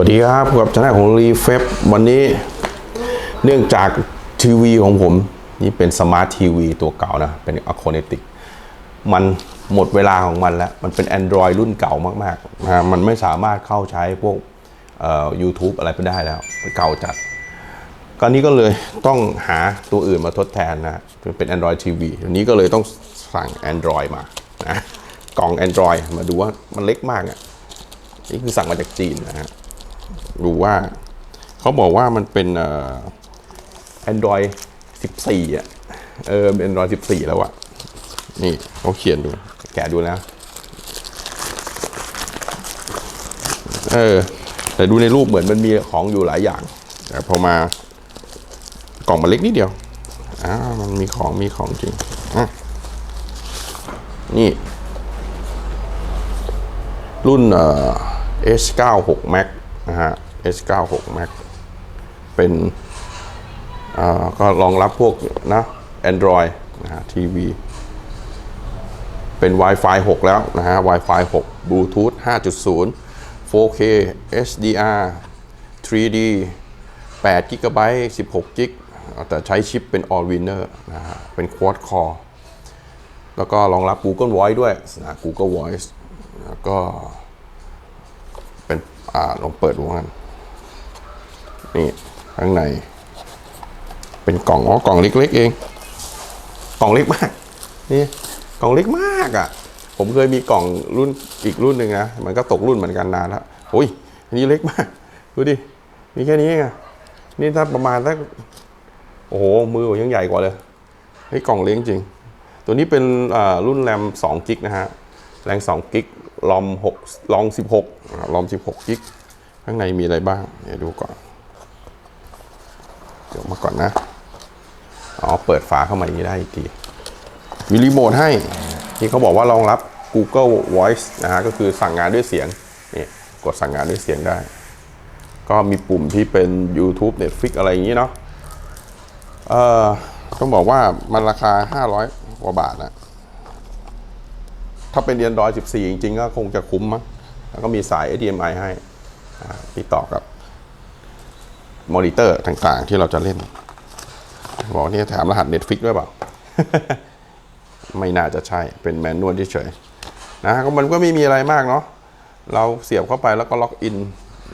วัสดีครับกับช anel ของรีเฟบวันนี้เนื่องจากทีวีของผม นี่เป็นสมาร์ททีวีตัวเก่านะ เป็นอะโคเนติกมันหมดเวลาของมันแล้ว มันเป็น Android รุ่นเก่ามากๆนะมันไม่สามารถเข้าใช้พวกเอ่อ YouTube อะไรไปได้แล้วเก่าจัดก็นี้ก็เลยต้องหาตัวอื่นมาทดแทนนะเป็น Android TV ทีนี้ก็เลยต้องสั่ง Android มานะกล่อง Android มาดูว่ามันเล็กมากอะนี่คือสั่งมาจากจีนนะฮะ ดูว่า เขาบอกว่ามันเป็นเอ่อ Android 14อะ เออเป็น Android 14แล้วอะ นี่เขาเขียนดู แกะดูนะ เออ แต่ดูในรูปเหมือนมันมีของอยู่หลายอย่าง แต่พอมากล่องมันเล็กนิดเดียว อ้าว มันมีของมีของจริง อะ นี่ รุ่นเอ่อ S96 Max นะฮะ S96 Max เป็นอ่อก็รองรับพวกนะ Android นะฮะทีวีเป็น Wi-Fi 6 แล้วนะฮะ Wi-Fi 6 Bluetooth 5.0 4K HDR 3D 8 GB 16 GB แต่ใช้ชิปเป็น All Winner นะฮะ เป็น Quad Core แล้วก็รองรับ Google Voice ด้วยนะ Google Voice แล้วก็ เป็นอ่าลองเปิดดูกันนี่ข้างใน เป็นกล่องอ๋อกล่องเล็กๆเอง กล่องเล็กมากนี่กล่องเล็กมากอะ ผมเคยมีกล่องรุ่นอีกรุ่นหนึ่งนะมันก็ตกรุ่นเหมือนกันนานแล้วโอ้ยอันนี้เล็กมากดูดิมีแค่นี้เองนี่ถ้าประมาณสักโอ้โหมือผมยังใหญ่กว่าเลยเฮ้ยกล่องเล็กจริง ตัวนี้เป็นรุ่นแรม2กิกนะฮะ แรง2กิกลอม6ลอง 16ลอม 16กิกข้างในมีอะไรบ้าง เดี๋ยวดูก่อนเดี๋ยวมาก่อนนะ อ๋อ เปิดฝาเข้ามาอย่างนี้ได้อีกที มีรีโมทให้ ที่เขาบอกว่ารองรับ Google Voice นะฮะ ก็คือสั่งงานด้วยเสียง นี่ กดสั่งงานด้วยเสียงได้ ก็มีปุ่มที่เป็น YouTube Netflix อะไรอย่างนี้เนาะ เอ่อ ต้องบอกว่ามันราคา 500กว่าบาทนะ ถ้าเป็น Android 14 จริงๆ ก็คงจะคุ้มมั้งแล้วก็มีสาย HDMI ให้อ่าที่ต่อกับมอนิเตอร์ต่างๆ ที่เราจะเล่น บอกนี่แถมรหัส Netflix ด้วยเปล่า ไม่น่าจะใช่ เป็นแมนนวลเฉยๆนะก็มันก็ไม่มีอะไรมากเนาะ เราเสียบเข้าไปแล้วก็ล็อกอิน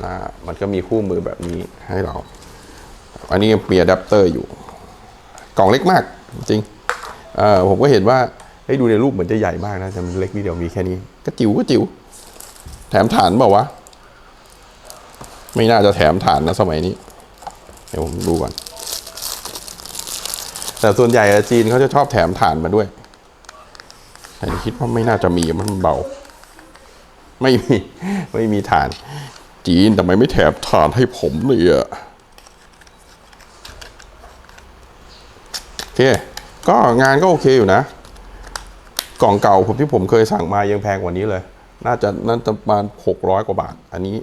นะ มันก็มีคู่มือแบบนี้ให้เรา อันนี้ยังมีอะแดปเตอร์อยู่ กล่องเล็กมากจริงเออผมก็เห็นว่า ให้ยดูในรูปเหมือนจะใหญ่มากนะแต่มันเล็กนิดเดียวมีแค่นี้ ก็จิ๋วก็จิ๋ว แถมฐานเปล่าวะ ไม่น่าจะแถมฐานนะสมัยนี้ เดี๋ยวผมดูก่อน แต่ส่วนใหญ่อะจีนเขาจะชอบแถมฐานมาด้วย แต่คิดว่าไม่น่าจะมีมันเบา ไม่มีไม่มีฐาน จีนทำไมไม่แถมฐานให้ผมเลยอะโอเค ก็งานก็โอเคอยู่นะ กล่องเก่าผมที่ผมเคยสั่งมายังแพงกว่านี้เลย น่าจะน่าจะประมาณหกร้อยกว่าบาท อันนี้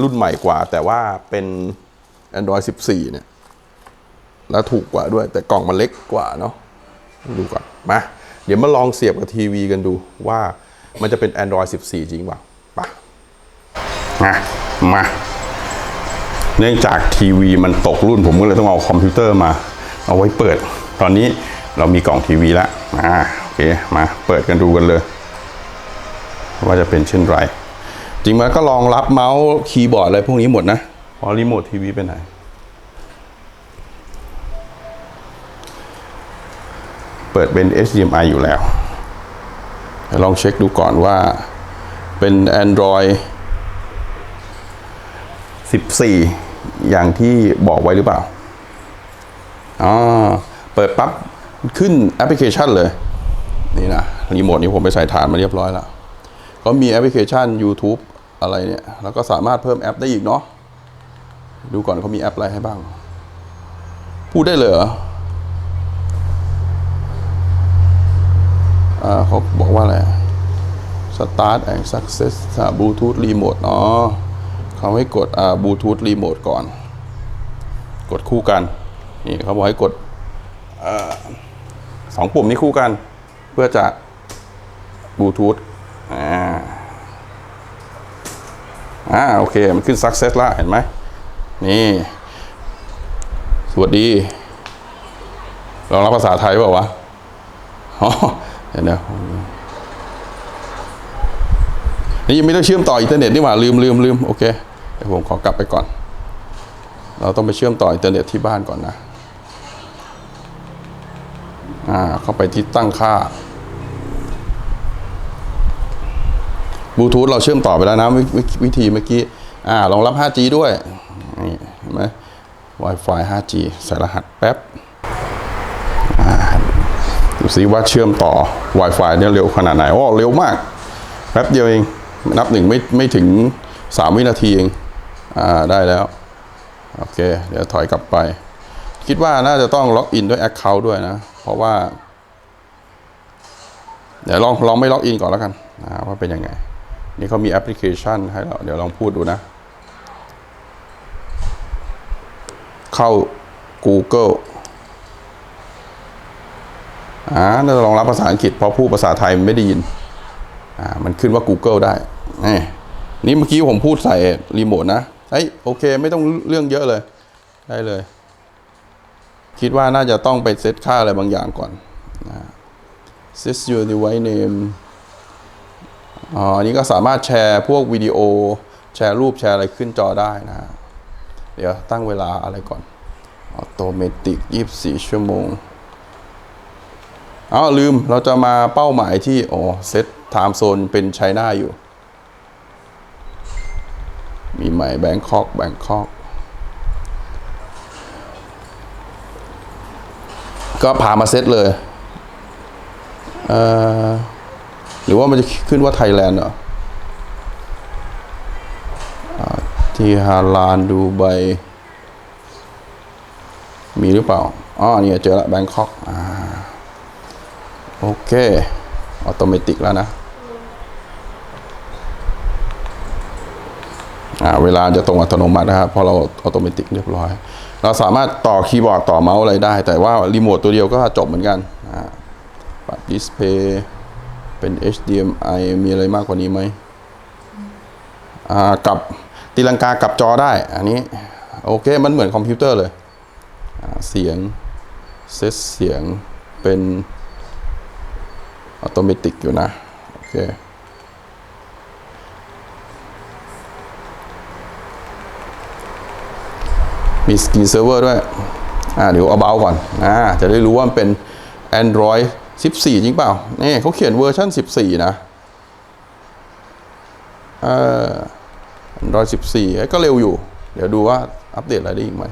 รุ่นใหม่กว่า แต่ว่าเป็น Android 14 เนี่ย แล้วถูกกว่าด้วย แต่กล่องมันเล็กกว่าเนาะดูก่อนมาเดี๋ยวมาลองเสียบกับทีวีกันดูว่ามันจะเป็น Android 14 จริงเปล่าไปมามาเนื่องจากทีวีมันตกรุ่นผมก็เลยต้องเอาคอมพิวเตอร์มา เอาไว้เปิด ตอนนี้เรามีกล่องทีวีแล้วอ่า เคมาเปิดกันดูกันเลย ว่าจะเป็นเช่นไร จริงมันก็รองรับเมาส์คีย์บอร์ดอะไรพวกนี้หมดนะพอรีโมททีวีไปไหนเปิดเป็น HDMI อยู่แล้ว ลองเช็คดูก่อนว่าเป็น Android 14 อย่างที่บอกไว้หรือเปล่า อ๋อ เปิดปั๊บ ขึ้นแอปพลิเคชันเลย นี่นะรีโมทนี้ผมไปใส่ฐานมาเรียบร้อยแล้วเขามีแอปพลิเคชัน YouTube อะไรเนี่ย แล้วก็สามารถเพิ่มแอปได้อีกเนาะดูก่อนเขามีแอปอะไรให้บ้าง พูดได้เลยเหรออ่าเขาบอกว่าอะไร Start and Success อ่า Bluetooth Remote อ๋อเขาให้กดอ่า Bluetooth Remote ก่อน กดคู่กัน นี่เขาบอกให้กดอ่าสองปุ่มนี้คู่กัน พื่อจะบลูทูธอ่าอ่าโอเค มันขึ้น success ละเห็นไหมนี่ สวัสดีลองรับภาษาไทยเปล่าวะอ๋อเห็นแล้วนี่ยังไม่ได้เชื่อมต่ออินเทอร์เน็ตนี่หว่าลืมลืมลืมโอเคเดี๋ยวผมขอกลับไปก่อน เราต้องไปเชื่อมต่ออินเทอร์เน็ตที่บ้านก่อนนะ อ่า เข้าไปที่ตั้งค่า บลูทูธเราเชื่อมต่อไปแล้วนะวววิธีเมื่อกี้อ่ารองรับ 5G ด้วยนี่เห็นไหม Wi-Fi 5G ใส่รหัสแป๊บดูซิว่าเชื่อมต่อ Wi-Fi เนี่ยเร็วขนาดไหนโอ้เร็วมาก แป๊บเดียวเอง นับหนึ่งไม่ไม่ถึง 3 วินาทีเอง อ่า ได้แล้ว โอเค เดี๋ยวถอยกลับไป คิดว่าน่าจะต้องล็อกอินด้วย Account ด้วยนะ เพราะว่า เดี๋ยวลองลองไม่ล็อกอินก่อนแล้วกันนะว่าเป็นยังไง นี่เขามีแอปพลิเคชันให้เราเดี๋ยวลองพูดดูนะ เข้า Google อ่าน่าจะรองรับภาษาอังกฤษเพราะพูดภาษาไทยมันไม่ได้ยิน อ่า มันขึ้นว่า Google ได้ นี่นี่เมื่อกี้ผมพูดใส่รีโมทนะเฮ้ยโอเค ไม่ต้องเรื่องเยอะเลย ได้เลย คิดว่าน่าจะต้องไปเซตค่าอะไรบางอย่างก่อนนะ set your device name อ๋ออันนี้ก็สามารถแชร์พวกวิดีโอ แชร์รูปแชร์อะไรขึ้นจอได้นะ เดี๋ยวตั้งเวลาอะไรก่อนออโตเมติก24ชั่วโมงอ้าวลืมเราจะมาเป้าหมายที่อ๋อเซตไทม์โซนเป็นไชน่าอยู่ มีใหม่แบงคอกแบงคอกก็พามาเซตเลย เอ่อ หรือว่ามันจะขึ้นว่าไทยแลนด์เหรอที่ฮาลานดูไบมีหรือเปล่าอ๋อเนี่ยเจอละแบงคอกอ่าโอเคออโตเมติกแล้วนะอ่าเวลาจะตรงอัตโนมัตินะครับพราะเราออโตเมติกเรียบร้อย เราสามารถต่อคีย์บอร์ดต่อเมาส์อะไรได้ แต่ว่ารีโมทตัวเดียวก็จบเหมือนกันอ่าปรับดิสเพย์ เป็น HDMI มีอะไรมากกว่านี้ไหมอ่ากับตีลังกากับจอได้ อันนี้ โอเค มันเหมือนคอมพิวเตอร์เลย เสียง เซตเสียงเป็นอัตโนมัติอยู่นะ โอเคมีสกินเซิร์ฟเวอร์ด้วย อ่า เดี๋ยวเอาเบาก่อน อ่า จะได้รู้ว่ามันเป็น Android 14 จริงเปล่านี่เขาเขียนเวอร์ชัน14 นะเอ่อ Android 14เอ้ยก็เร็วอยู่ เดี๋ยวดูว่าอัปเดตอะไรได้อีกไหม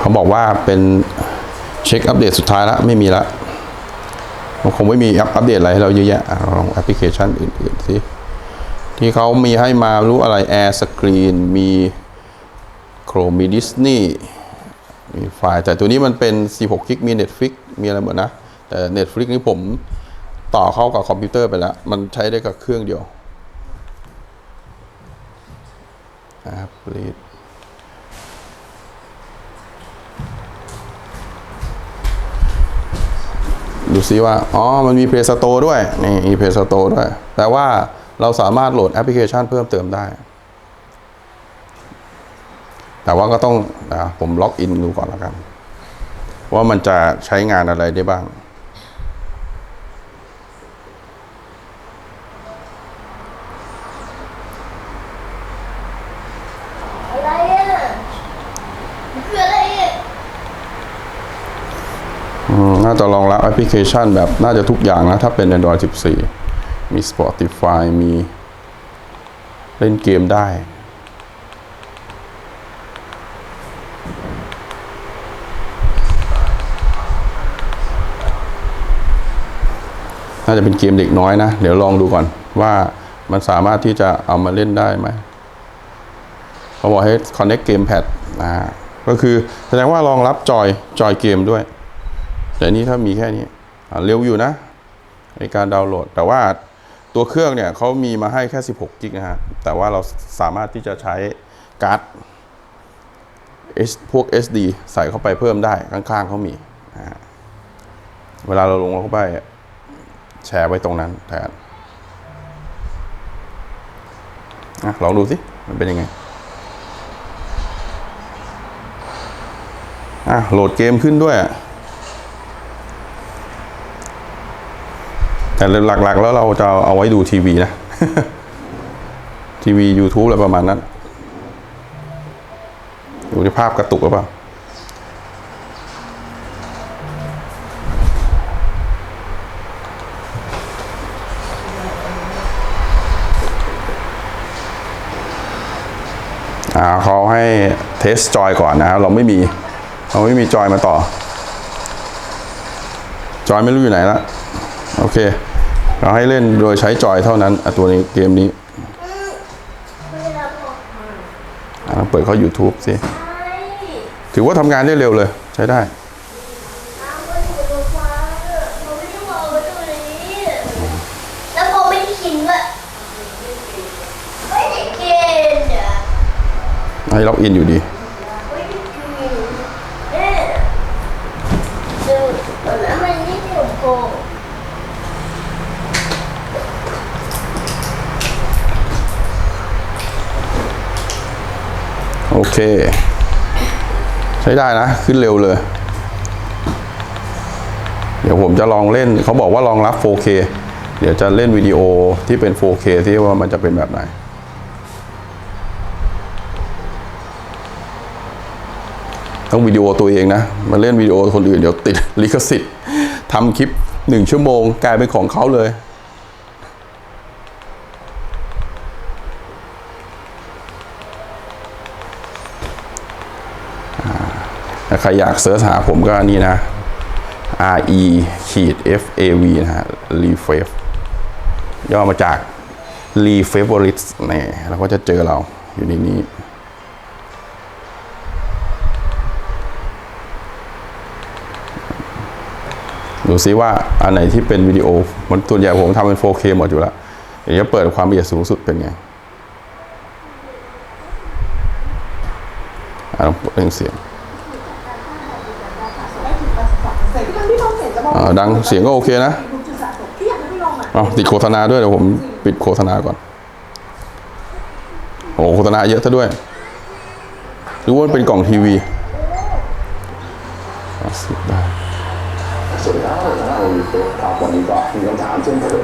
เขาบอกว่าเป็นเช็คอัปเดตสุดท้ายแล้ว ไม่มีแล้ว มันคงไม่มีอัปอัปเดตอะไรให้เราเยอะแยะลองแอปพลิเคชันอื่นๆสิที่เขามีให้มารู้อะไร Air Screen มี Chrome มี Disney มีไฟล์แต่ตัวนี้มันเป็น 16กิกมี Netflix มีอะไรหมดนะ แต่ Netflix นี่ผมต่อเข้ากับคอมพิวเตอร์ไปแล้ว มันใช้ได้กับเครื่องเดียวอ่า please ดูซิว่า อ๋อ มันมี Play Store ด้วย นี่มี Play Store ด้วย แต่ว่าเราสามารถโหลดแอปพลิเคชันเพิ่มเติมได้ แต่ว่าก็ต้องนะผมล็อกอินดูก่อนแล้วกัน ว่ามันจะใช้งานอะไรได้บ้าง อะไรอะมันคืออะไรอะ อืม น่าจะรองรับแอปพลิเคชันแบบน่าจะทุกอย่างนะ ถ้าเป็น Android 14 มี Spotify มีเล่นเกมได้ น่าจะเป็นเกมเด็กน้อยนะ เดี๋ยวลองดูก่อนว่ามันสามารถที่จะเอามาเล่นได้ไหมเขาบอกให้ connect gamepad อ่าก็คือแสดงว่ารองรับจอยจอยเกมด้วย แต่นี่ถ้ามีแค่นี้เร็วอยู่นะ ในการดาวน์โหลด แต่ว่าตัวเครื่องเนี่ยเขามีมาให้แค่ 16กิกนะฮะ แต่ว่าเราสามารถที่จะใช้การ์ดพวก SD ใส่เข้าไปเพิ่มได้ข้างๆเขามีนะฮะเวลาเราลงเข้าไปแชร์ไว้ตรงนั้นแทนอะลองดูสิ มันเป็นยังไงอะโหลดเกมขึ้นด้วยอะ แต่หลักๆ แล้วเราจะเอาไว้ดูทีวีนะ ทีวี YouTube อะไรประมาณนั้นดูที่ภาพกระตุกหรือเปล่าอ่าเขาให้เทสจอยก่อนนะครับ เราไม่มี เราไม่มีจอยมาต่อ จอยไม่รู้อยู่ไหนละ โอเค เราให้เล่นโดยใช้จอยเท่านั้นอะตัวนี้เกมนี้ไม่ได้รับบอกอะเปิดเข้า YouTube สิใช่ถือว่าทำงานได้เร็วเลย ใช้ได้น้ำมันอยู่ตรงฟ้าเราไม่ได้วางไว้ตรงนี้แล้วก็ไม่ได้กินด้วยไม่ได้กินอะ ให้ล็อกอินอยู่ดี ไม่ได้กินเนี่ยดูตอนนั้นมันนี่ถูกโกง โอเค ใช้ได้นะ ขึ้นเร็วเลย เดี๋ยวผมจะลองเล่นเขาบอกว่ารองรับ 4K เดี๋ยวจะเล่นวิดีโอที่เป็น 4K ที่ว่ามันจะเป็นแบบไหนต้องวิดีโอตัวเองนะ มาเล่นวิดีโอคนอื่นเดี๋ยวติดลิขสิทธิ์ทำคลิปหนึ่งชั่วโมงกลายเป็นของเขาเลย ใครอยากเสิร์ชหาผมก็นี่นะ R E ขีด F A V นะฮะ r e f a v ย่อมาจาก r e f a v o r i t e s นี่เราก็จะเจอเราอยู่ในนี้ ดูซิว่าอันไหนที่เป็นวิดีโอ มันตัวใหญ่ผมทำเป็น 4K หมดอยู่แล้วเดี๋ยวจะเปิดความละเอียดสูงสุดเป็นไงอ่าเร่งเสียง อ่า ดังเสียงก็โอเคนะอ๋อติดโฆษณาด้วยเดี๋ยวผมปิดโฆษณาก่อน โอ้โฆษณาเยอะซะด้วย หรือว่าเป็นกล่องทีวีสิบได้สวัสดีครับเราอบวันนี้ก็มีคำถามเช่นเคย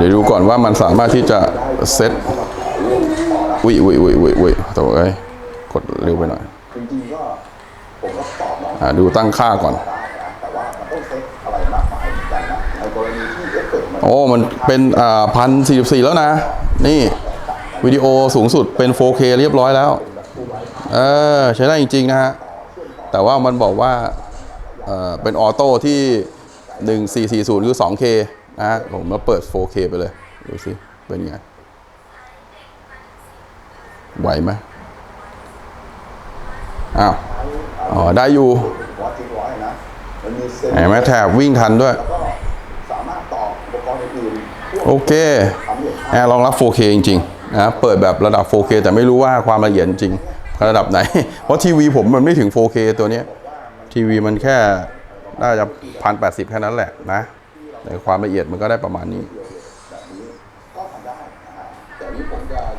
เดี๋ยวดูก่อนว่ามันสามารถที่จะเซ็ตอุ้ยอุ้ยอุ้ยอุ้ยอุ้ยตัวเอ้กดเร็วไปหน่อยจริงๆก็ผมก็ตอบน้องอะดูตั้งค่าก่อน โอ้มันเป็นอ่าพันสี่สิบสี่แล้วนะ นี่วิดีโอสูงสุดเป็น 4K เรียบร้อยแล้ว เออ ใช้ได้จริง ๆ นะฮะ แต่ว่ามันบอกว่าเอ่อเป็นออโต้ที่ 1440 คือ 2K นะฮะ ผมมาเปิด 4K ไปเลย ดูสิ เป็นไง ไหวไหมอ้าว อ๋อ ได้อยู่วัดทิ้งไว้นะมันมีเซ็นเห็นไหมแถบวิ่งทันด้วย โอเคทำอย่างแอร์รองรับ 4K จริงๆนะเปิดแบบระดับ 4K แต่ไม่รู้ว่าความละเอียดจริงระดับไหน เพราะทีวีผมมันไม่ถึง 4K ตัวเนี้ยทีวีมันแค่น่าจะพันแปดสิบแค่นั้นแหละนะแต่ความละเอียดมันก็ได้ประมาณนี้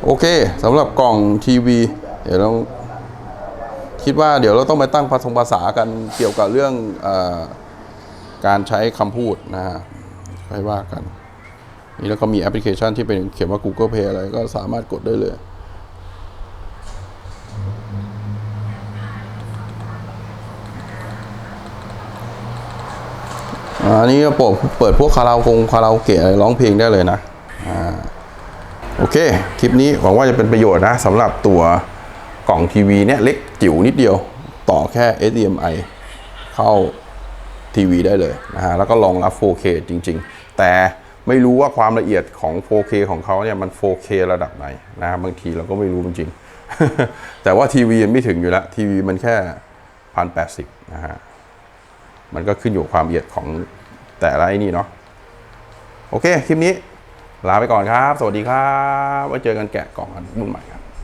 โอเคสำหรับกล่องทีวี เดี๋ยวเราคิดว่าเดี๋ยวเราต้องไปตั้งภาษาภาษากันเกี่ยวกับเรื่องเออการใช้คำพูดนะฮะ ค่อยว่ากัน นี่แล้วก็มีแอปพลิเคชันที่เป็นเขียนว่า Google Pay อะไรก็สามารถกดได้เลย อันนี้ก็เปิดเปิดพวกคาราโอเกะคาราโอเกะอะไรร้องเพลงได้เลยนะ อ่าโอเค คลิปนี้หวังว่าจะเป็นประโยชน์นะสำหรับตัวกล่องทีวีเนี่ยเล็กจิ๋วนิดเดียวต่อแค่ HDMI เข้า ทีวีได้เลยนะฮะแล้วก็รองรับ 4K จริง ๆ แต่ไม่รู้ว่าความละเอียดของ 4K ของเขาเนี่ยมัน 4K ระดับไหนนะฮะบางทีเราก็ไม่รู้จริงๆแต่ว่าทีวีมันไม่ถึงอยู่แล้วทีวีมันแค่พันแปดสิบนะฮะมันก็ขึ้นอยู่ความละเอียดของแต่ละไอ้นี่เนาะโอเค คลิปนี้ลาไปก่อนครับ สวัสดีครับ ไว้เจอกันแกะกล่องกันรุ่นใหม่